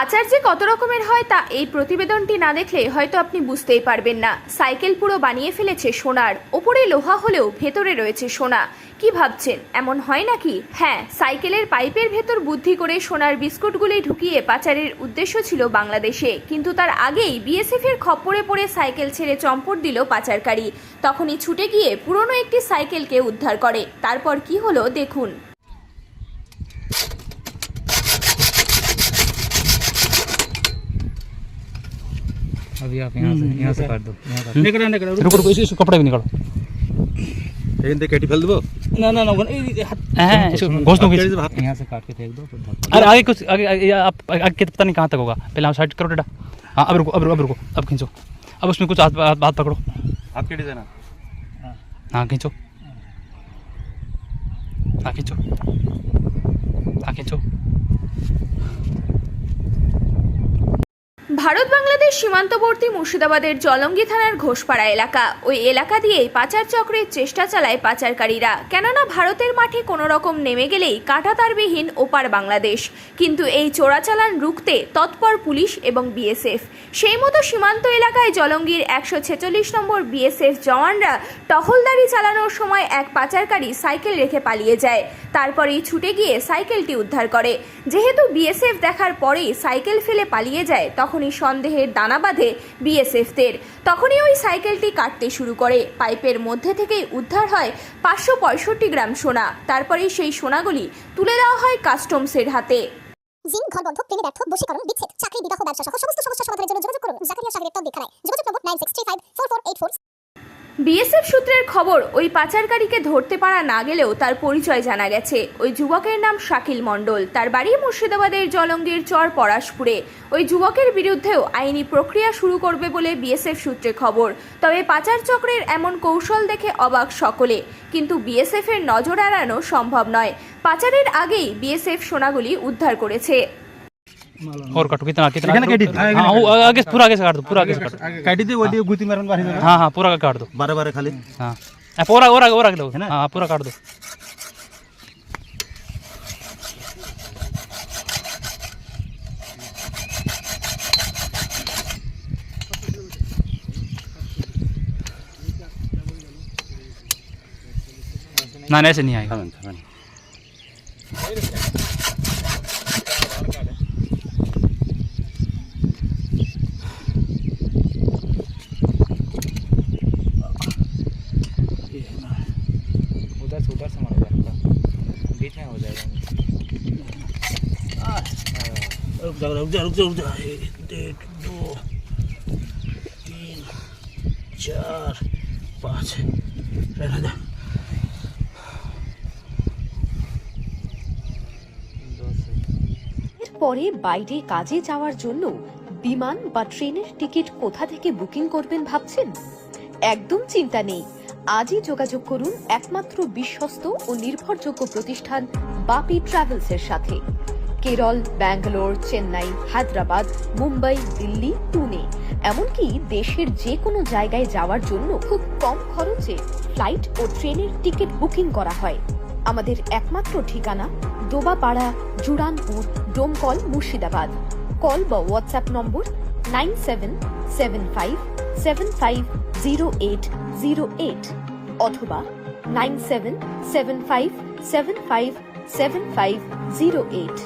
পাচার যে কত রকমের হয় তা এই প্রতিবেদনটি না দেখলে হয়তো আপনি বুঝতেই পারবেন না। সাইকেল পুরো বানিয়ে ফেলেছে সোনার। ওপরে লোহা হলেও ভেতরে রয়েছে সোনা। কি ভাবছেন? এমন হয় নাকি? হ্যাঁ সাইকেলের পাইপের ভেতর বুদ্ধি করে সোনার বিস্কুটগুলি ঢুকিয়ে পাচারের উদ্দেশ্য ছিল বাংলাদেশে। কিন্তু তার আগেই বিএসএফ এর খপ্পরে পড়ে সাইকেল ছেড়ে চম্পট দিল পাচারকারী। তখনই ছুটে গিয়ে পুরনো একটি সাইকেলকে উদ্ধার করে। তারপর কি হলো দেখুন। अभी आप यहाँ से यहाँ से हम्म, काट दो निकलो निकलो रुको रुको इसी कपड़े भी निकालो। फेंक कैटी फेल दो। ना ना ना घोष दो यहाँ से काट के फेंक दो अरे आगे कुछ आगे आप आगे पता नहीं कहाँ तक होगा। पहले आप साइड करो डेटा हाँ अब रुको अब रुको अब रुको अब खींचो। अब उसमें कुछ बात पकड़ो। आपके डिज़ाइन हाँ खींचो। हाँ खींचो। हाँ खींचो। ভারত বাংলাদেশ সীমান্তবর্তী মুর্শিদাবাদের জলঙ্গি থানার ঘোষপাড়া এলাকা। ওই এলাকা দিয়েই পাচার চক্রের চেষ্টা চালায় পাচারকারীরা। কেননা ভারতের মাঠে কোনো রকম নেমে গেলেই কাঁটাতারবিহীন ওপার বাংলাদেশ। কিন্তু এই চোরাচালান রুখতে তৎপর পুলিশ এবং বিএসএফ। সেই মতো সীমান্ত এলাকায় জলঙ্গির একশো ছেচল্লিশ নম্বর বিএসএফ জওয়ানরা টহলদারি চালানোর সময় এক পাচারকারী সাইকেল রেখে পালিয়ে যায়। তারপরেই ছুটে গিয়ে সাইকেলটি উদ্ধার করে। যেহেতু বিএসএফ দেখার পরেই সাইকেল ফেলে পালিয়ে যায়, তখনই সন্দেহের দানা বাঁধে বিএসএফদের। তখনই ওই সাইকেলটি কাটতে শুরু করে। পাইপের মধ্যে থেকেই উদ্ধার হয় পাঁচশো পঁয়ষট্টি গ্রাম সোনা। তারপরেই সেই সোনাগুলি তুলে দেওয়া হয় কাস্টমসের হাতে। জিন ঘর বন্ধ প্রেমে ব্যর্থ বিচ্ছেদ, চাকরি, বিবাহ, ব্যবসা সহ সমস্ত সমস্যা সমাধানের জন্য যোগাযোগ করুন। জাকারিয়া সাহেবের টক দেখানায় যোগাযোগ নম্বর nine six three five four four eight four. BSF সূত্রের খবর, ওই পাচারকারীকে ধরতে পারা না গেলেও তার পরিচয় জানা গেছে। ওই যুবকের নাম শাকিল মণ্ডল। তার বাড়ি মুর্শিদাবাদের জলঙ্গির চর পরাশপুরে। ওই যুবকের বিরুদ্ধেও আইনি প্রক্রিয়া শুরু করবে বলে বিএসএফ সূত্রে খবর। তবে পাচার চক্রের এমন কৌশল দেখে অবাক সকলে। কিন্তু বিএসএফ এর নজর এড়ানো সম্ভব নয়। পাচারের আগেই বিএসএফ সোনাগুলি উদ্ধার করেছে। और कटो कितना कितना? हाँ आगे पूरा आगे से काट दो पूरा आगे से काट काटी दे। वो दे गुती मारन बाहर हाँ हाँ पूरा का काट दो। बारे बारे खाली। हाँ। पूरा और आगे और आगे दो है हाँ पूरा काट दो। ना ऐसे नहीं आएगा। हाँ, हाँ, हाँ। থামেন থামেন उधर से उधर से मारो जाएगा बीच में हो जाएगा रुक जा रुक जा रुक जा रुक जा एक डेढ़ दो तीन चार पाँच रहने दे পরে বাইরে কাজে যাওয়ার জন্য বিমান বা ট্রেনের টিকিট কোথা থেকে বুকিং করবেন ভাবছেন একদম চিন্তা নেই আজই যোগাযোগ করুন একমাত্র বিশ্বস্ত ও নির্ভরযোগ্য প্রতিষ্ঠান বাপি ট্রাভেলসের সাথে। কেরল, ব্যাঙ্গালোর, চেন্নাই, হায়দ্রাবাদ, মুম্বাই, দিল্লি, পুনে। এমনকি দেশের যে কোনো জায়গায় যাওয়ার জন্য খুব কম খরচে ফ্লাইট ও ট্রেনের টিকিট বুকিং করা হয়। আমাদের একমাত্র ঠিকানা ডোবাপাড়া জুরানপুর, ডোমকল, মুর্শিদাবাদ। কল বা WhatsApp number nine seven seven five seven five zero eight zero eight অথবা nine seven seven five seven five seven five zero eight